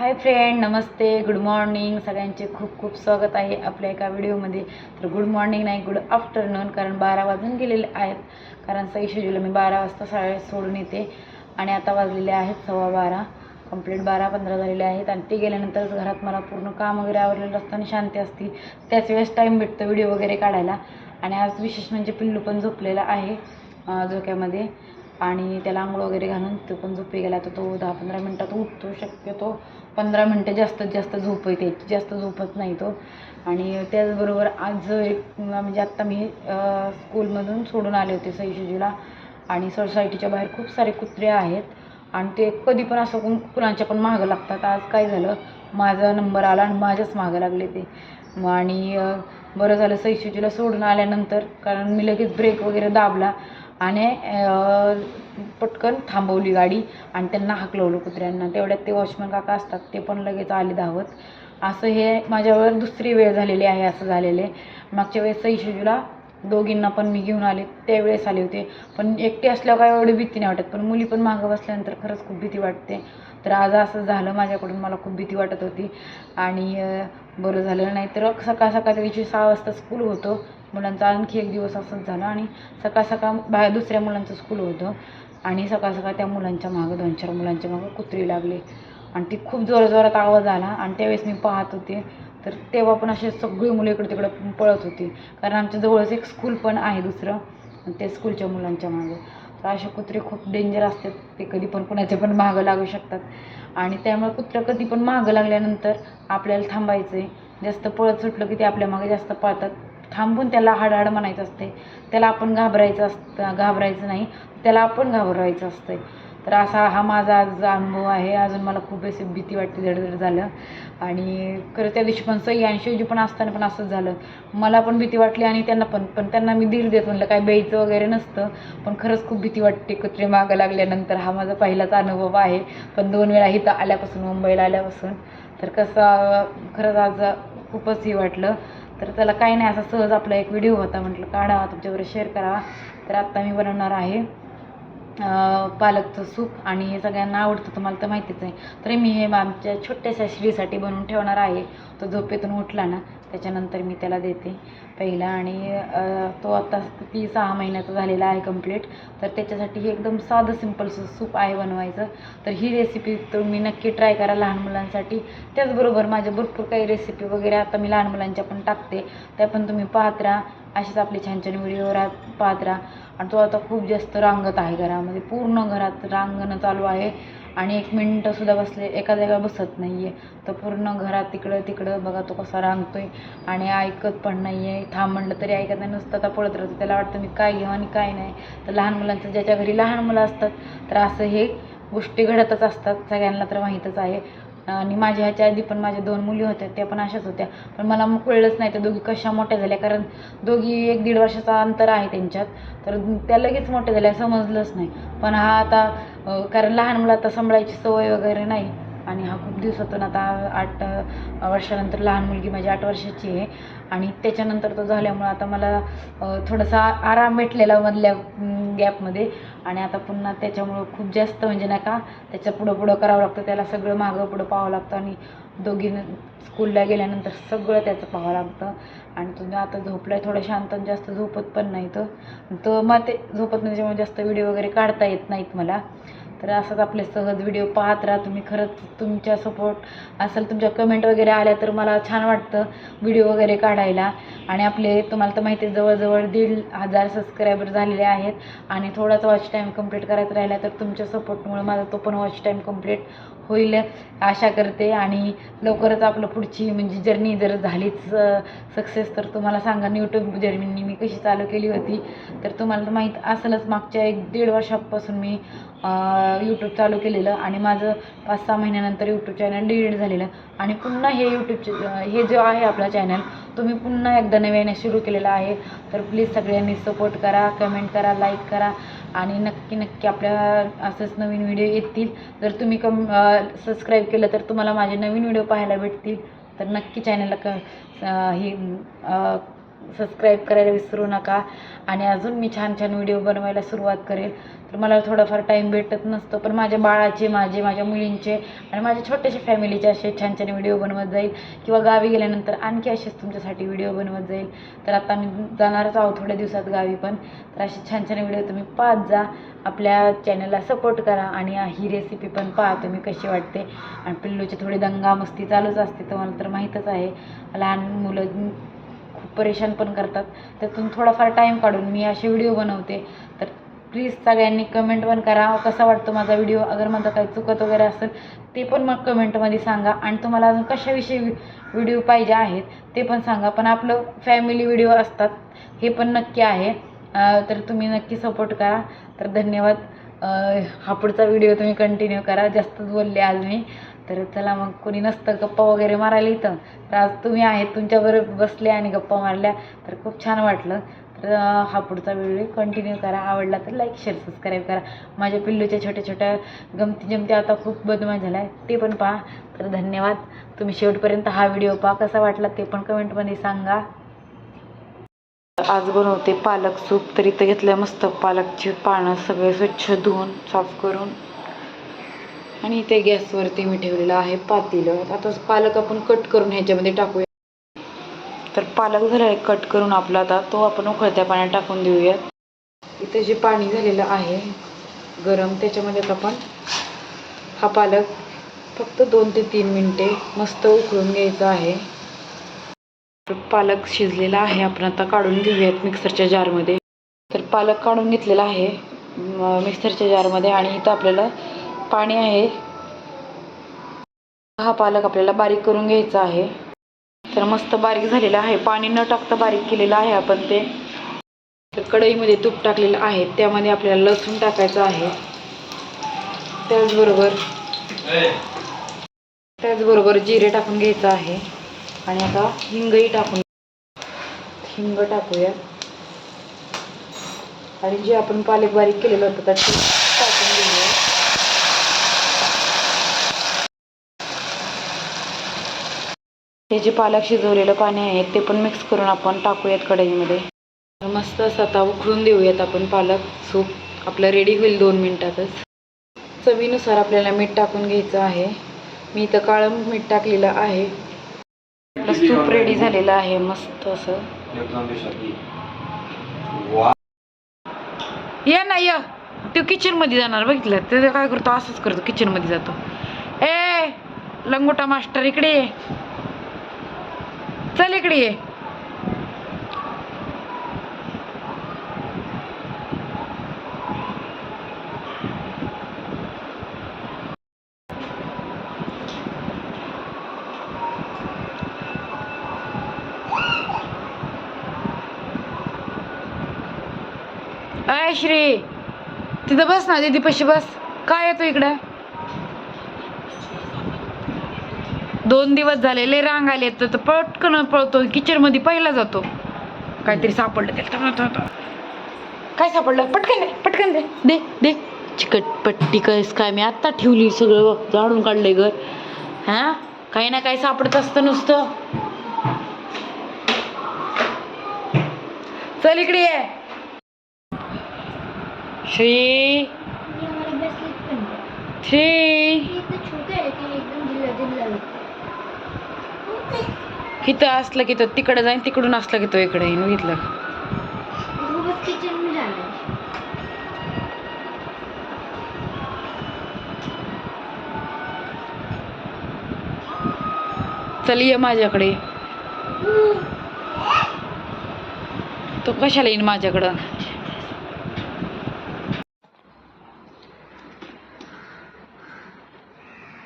हाय friend नमस्ते good morning सगळ्यांचे खूप खूप स्वागत आहे आपल्या एका व्हिडिओमध्ये. तर गुड मॉर्निंग नाही गुड आफ्टरनून कारण बारा वाजून गेलेले आहेत. कारण सई शेजूला मी बारा वाजता शाळेत सोडून येते. आणि आता वाजलेले आहेत सव्वा बारा. कंप्लीट बारा पंधरा झालेले आहेत. आणि ते गेल्यानंतरच घरात मला पूर्ण काम वगैरे आवडलेलं असतं आणि शांती असती. त्याच वेळेस टाईम भेटतो व्हिडिओ वगैरे काढायला. आणि आज विशेष म्हणजे पिल्लू पण झोपलेला आहे झोक्यामध्ये. आणि त्याला आंघोळ वगैरे घालून तो पण झोपी गेला तर तो दहा पंधरा मिनटात उठतो शक्यतो पंधरा मिनटं जास्तीत जास्त झोप येते जास्त झोपत नाही तो. आणि त्याचबरोबर आज एक म्हणजे आत्ता मी स्कूलमधून सोडून आले होते सईशिजूला आणि सोसायटीच्या बाहेर खूप सारे कुत्रे आहेत. आणि ते कधी पण असं कोण कुणाच्या पण मागं लागतात. आज काय झालं? माझा नंबर आला आणि माझ्याच मागं लागले ते. आणि बरं झालं सैशुजीला सोडून आल्यानंतर कारण मी लगेच ब्रेक वगैरे दाबला. आणि पटकन थांबवली गाडी आणि त्यांना हाकलवलं कुत्र्यांना. तेवढ्यात ते वॉचमॅन काका असतात ते पण लगेच आले धावत. असं हे माझ्यावर दुसरी वेळ झालेली आहे असं झालेले मागच्या वेळेस सईशिजूला दोघींना पण मी घेऊन आले त्यावेळेस आले होते. पण एकटे असल्यावर काय एवढी भीती नाही वाटत. पण मुली पण मागं बसल्यानंतर खरंच खूप भीती वाटते. तर आज असं झालं माझ्याकडून मला खूप भीती वाटत होती. आणि बरं झालं. नाही तर सकाळ सकाळ त्या दिवशी सहा वाजता स्कूल होतं. मुलांचा आणखी एक दिवस असंच झालं आणि सकाळ सकाळ बाहेर दुसऱ्या मुलांचं स्कूल होतं. आणि सकाळ सकाळ त्या मुलांच्या मागं दोन चार मुलांच्या मागं कुत्री लागले. आणि ती खूप जोराजोरात आवाज आला आणि त्यावेळेस मी पाहत होते. तर तेव्हा पण असे सगळी मुलं इकडे तिकडं पळत होती. कारण आमच्या जवळच एक स्कूल पण आहे दुसरं. आणि ते स्कूलच्या मुलांच्या मागं. तर असे कुत्रे खूप डेंजर असतात. ते कधी पण कुणाच्या पण मागं लागू शकतात. आणि त्यामुळे कुत्रं कधी पण मागं लागल्यानंतर आपल्याला थांबायचं आहे जास्त पळत सुटलं की ते आपल्या मागे जास्त पळतात. थांबून त्याला हाडहाड म्हणायचं असते त्याला आपण घाबरायचं असतं घाबरायचं नाही. त्याला आपण घाबरवायचं असतं तर असा हा माझा आज अनुभव आहे. अजून मला खूप अशी भीती वाटते धडधड झालं. आणि खरं त्या दिवशी पण सई आणि शिवजी पण असताना पण असंच झालं. मला पण भीती वाटली आणि त्यांना पण. पण त्यांना मी धीर देत म्हणलं काय बेईचं वगैरे नसतं. पण खरंच खूप भीती वाटते. कुत्रे मागं लागल्यानंतर हा माझा पहिलाच अनुभव आहे. पण दोन वेळा इथं आल्यापासून मुंबईला आल्यापासून तर कसं खरंच आज खूपच हे वाटलं. तर त्याला काही नाही असा सहज आपला एक व्हिडिओ होता. म्हटलं काढा तुमच्याबरोबर शेअर करावा तर आत्ता मी बनवणार आहे पालकचं सूप आणि हे सगळ्यांना आवडतं तुम्हाला तर माहितीच आहे. तरी मी हे आमच्या छोट्याशा श्रीसाठी बनवून ठेवणार आहे. तो झोपेतून उठला ना त्याच्यानंतर मी त्याला देते पहिला आणि तो आता किती सहा महिन्याचा झालेला आहे कंप्लीट तर त्याच्यासाठी हे एकदम साधं सिम्पलचं सूप आहे बनवायचं. तर ही रेसिपी तुम्ही नक्की ट्राय करा लहान मुलांसाठी. त्याचबरोबर माझ्या भरपूर काही रेसिपी वगैरे आता मी लहान मुलांच्या पण टाकते. त्या पण तुम्ही पाहत राहा. असेच आपले छान छान व्हिडिओ राह पाहत राहा. आणि तो आता खूप जास्त रांगत आहे घरामध्ये. पूर्ण घरात रांगणं चालू आहे. आणि एक मिनटंसुद्धा बसले एका जागा बसत नाही आहे तर पूर्ण घरात तिकडं तिकडं बघा तो कसा रांगतो आहे आणि ऐकत पण नाही आहे थांब म्हणलं तरी ऐकत नाही नुसतं आता पळत राहतो. त्याला वाटतं मी काय घेऊ आणि काय नाही. तर लहान मुलांचं ज्याच्या घरी लहान मुलं असतात तर असं हे गोष्टी घडतच असतात. सगळ्यांना तर माहीतच आहे. आणि माझ्या ह्याच्या आधी पण माझ्या दोन मुली होत्या त्या पण अशाच होत्या. पण मला मग कळलंच नाही त्या दोघी कशा मोठ्या झाल्या. कारण दोघी एक दीड वर्षाचा अंतर आहे त्यांच्यात. तर त्या लगेच मोठ्या झाल्या समजलंच नाही. पण हा आता कारण लहान मुलं आता सांभाळायची सवय वगैरे नाही. आणि हा खूप दिवसातून आता आठ वर्षानंतर लहान मुलगी माझी आठ वर्षाची आहे. आणि त्याच्यानंतर तो झाल्यामुळं आता मला थोडासा आराम भेटलेला मधल्या गॅपमध्ये आणि आता पुन्हा त्याच्यामुळं खूप जास्त म्हणजे नाही का त्याच्या पुढं पुढं करावं लागतं त्याला सगळं मागं पुढं पाहावं लागतं आणि दोघीनं स्कूलला गेल्यानंतर सगळं त्याचं पाहावं लागतं. आणि तुम्ही आता झोपलाय थोडं शांत आणि जास्त झोपत पण नाही तर मग ते झोपत नाही त्याच्यामुळे जास्त व्हिडिओ वगैरे काढता येत नाहीत मला. तर असंच आपले सहज व्हिडिओ पाहत राहा. तुम्ही खरंच तुमच्या सपोर्ट असेल तुमच्या कमेंट वगैरे आल्या तर मला छान वाटतं व्हिडिओ वगैरे काढायला. आणि आपले तुम्हाला तर माहिती जवळजवळ दीड हजार सबस्क्रायबर झालेले आहेत. आणि थोडाच वॉच टाईम कंप्लीट करायचा राहिला तर तुमच्या सपोर्टमुळे माझा तो पण वॉच टाईम कंप्लीट होईल आशा करते. आणि लवकरच आपलं पुढची म्हणजे जर्नी जर झालीच सक्सेस तर तुम्हाला सांगा. यूट्यूब जर्नी मी कशी चालू केली होती? तर तुम्हाला तर माहीत असेलच मागच्या एक दीड वर्षापासून मी यूट्यूब चालू केलेलं. आणि माझं पाच सहा महिन्यानंतर यूट्यूब चॅनल डिलीट झालेलं. आणि पुन्हा हे यूट्यूब हे जो आहे आपला चॅनल तुम्ही पुन्हा एकदा नव्याने सुरू केलेलं आहे तर प्लीज सगळ्यांनी सपोर्ट करा कमेंट करा लाईक करा आणि नक्की नक्की आपल्या असंच नवीन व्हिडिओ येतील. जर तुम्ही कम सबस्क्राईब केलं तर तुम्हाला माझे नवीन व्हिडिओ पाहायला भेटतील. तर नक्की चॅनलला क ही हे सबस्क्राईब करायला विसरू नका. आणि अजून मी छान छान व्हिडिओ बनवायला सुरुवात करेल. तर मला थोडाफार टाईम भेटत नसतो पण माझ्या बाळाचे माझे माझ्या मुलींचे आणि माझ्या छोट्याशा फॅमिलीचे असे छान छान व्हिडिओ बनवत जाईल. किंवा गावी गेल्यानंतर आणखी असेच तुमच्यासाठी व्हिडिओ बनवत जाईल. तर आता मी जाणारच आहोत थोड्या दिवसात गावी पण. तर असे छान छान व्हिडिओ तुम्ही पाहत जा. आपल्या चॅनलला सपोर्ट करा आणि ही रेसिपी पण पहा तुम्ही कशी वाटते. आणि पिल्लूची थोडी दंगा मस्ती चालूच असते तुम्हाला तर माहीतच आहे. लहान मुलं परेशान पण करतात. त्यातून थोडाफार टाईम काढून मी असे व्हिडिओ बनवते. तर प्लीज सगळ्यांनी कमेंट पण करा. कसा वाटतो माझा व्हिडिओ अगर माझं काही चुकत वगैरे असेल ते पण मग कमेंटमध्ये सांगा. आणि तुम्हाला अजून कशाविषयी व्हिडिओ पाहिजे आहेत ते पण सांगा. पण आपलं फॅमिली व्हिडिओ असतात हे पण नक्की आहे. तर तुम्ही नक्की सपोर्ट करा. तर धन्यवाद. हा पुढचा व्हिडिओ तुम्ही कंटिन्यू करा. जास्तच बोलले आज मी तर चला मग कोणी नसतं गप्पा वगैरे मारायला इथं. तर आज तुम्ही आहेत तुमच्याबरोबर बसले आणि गप्पा मारल्या. तर खूप छान वाटलं. तर हा पुढचा व्हिडिओ कंटिन्यू करा. आवडला तर लाईक शेअर सबस्क्राईब करा. माझ्या पिल्लूच्या छोट्या छोट्या गमती जमती आता खूप बदमाश झाला आहे ते पण पहा. तर धन्यवाद. तुम्ही शेवटपर्यंत हा व्हिडिओ पहा. कसा वाटला ते पण कमेंटमध्ये सांगा. आज बनवते पालक सूप तर इथं घेतलं मस्त पालकची पानं सगळे स्वच्छ धुवून साफ करून. आणि इथे गॅसवरती मी ठेवलेलं आहे पातेलं. आता पालक आपण कट करून ह्याच्यामध्ये टाकूया. तर पालक झाला आहे कट करून आपला आता तो आपण उकळत्या पाण्यात टाकून देऊयात. इथं जे पाणी झालेलं आहे गरम त्याच्यामध्ये आता आपण हा पालक फक्त दोन ते तीन मिनटे मस्त उकळून घ्यायचा आहे. पालक शिजलेला आहे. आपण आता काढून घेऊयात मिक्सरच्या जारमध्ये. तर पालक काढून घेतलेला आहे मिक्सरच्या जारमध्ये आणि इथं आपल्याला पाणी आहे. हा पालक आपल्याला बारीक करून घ्यायचा आहे. तर मस्त बारीक झालेला आहे. पाणी न टाकता बारीक केलेलं आहे आपण ते. तर कढईमध्ये तूप टाकलेलं आहे. त्यामध्ये आपल्याला लसूण टाकायचं आहे. त्याचबरोबर त्याचबरोबर जिरे टाकून घ्यायचं आहे. आणि आता हिंगही टाकून हिंग टाकूया. आणि जे आपण पालक बारीक केलेलं होतं त्याची ते टाकून घेऊया. हे जे पालक शिजवलेलं पाणी आहे ते पण मिक्स करून आपण टाकूयात कढईमध्ये. तर मस्त असं आता उकळून देऊयात आपण पालक. सूप आपलं रेडी होईल दोन मिनटातच. चवीनुसार आपल्याला मीठ टाकून घ्यायचं आहे. मी इथं काळं मीठ टाकलेलं आहे. सूप रेडी झालेलं आहे मस्त असं. ये ना ये. तो किचनमध्ये जाणार बघितलं. ते काय करतो असंच करतो किचनमध्ये जातो. ए लंगोटा मास्टर इकडे ये. चल इकडे ये. काय श्री तिथं बस ना दीदीपाशी बस. काय येतो इकडं? दोन दिवस झाले लय रांग आले तर पटकन पळतो किचनमध्ये पहिला जातो. काहीतरी सापडलं त्याला. काय सापडलं? पटकन दे पटकन दे. दे दे. चिकट पट्टी कस काय? मी आत्ता ठेवली सगळं जाडून काढलंय घर. हा? काही ना काही सापडत असतं नुसतं. चल इकडे ये. थ्री थ्री इथं असलं की तो तिकडे जाईन तिकडून असलं की तो इकडे येईन बघितलं चल ये माझ्याकडे. तो कशाला येईन माझ्याकडं?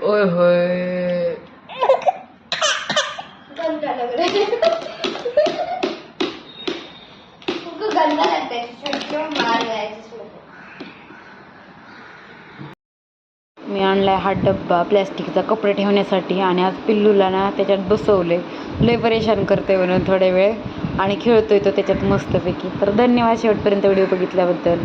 ओय होय. गंदा लग रहा है उनको गंदा लगता है क्यों मार रहा है मी आणलाय हा डब्बा प्लॅस्टिकचा कपडे ठेवण्यासाठी आणि आज पिल्लूला ना त्याच्यात बसवले लय परेशान करते म्हणून थोड्या वेळ. आणि खेळतोय तो त्याच्यात मस्तपैकी. तर धन्यवाद शेवटपर्यंत व्हिडिओ बघितल्याबद्दल.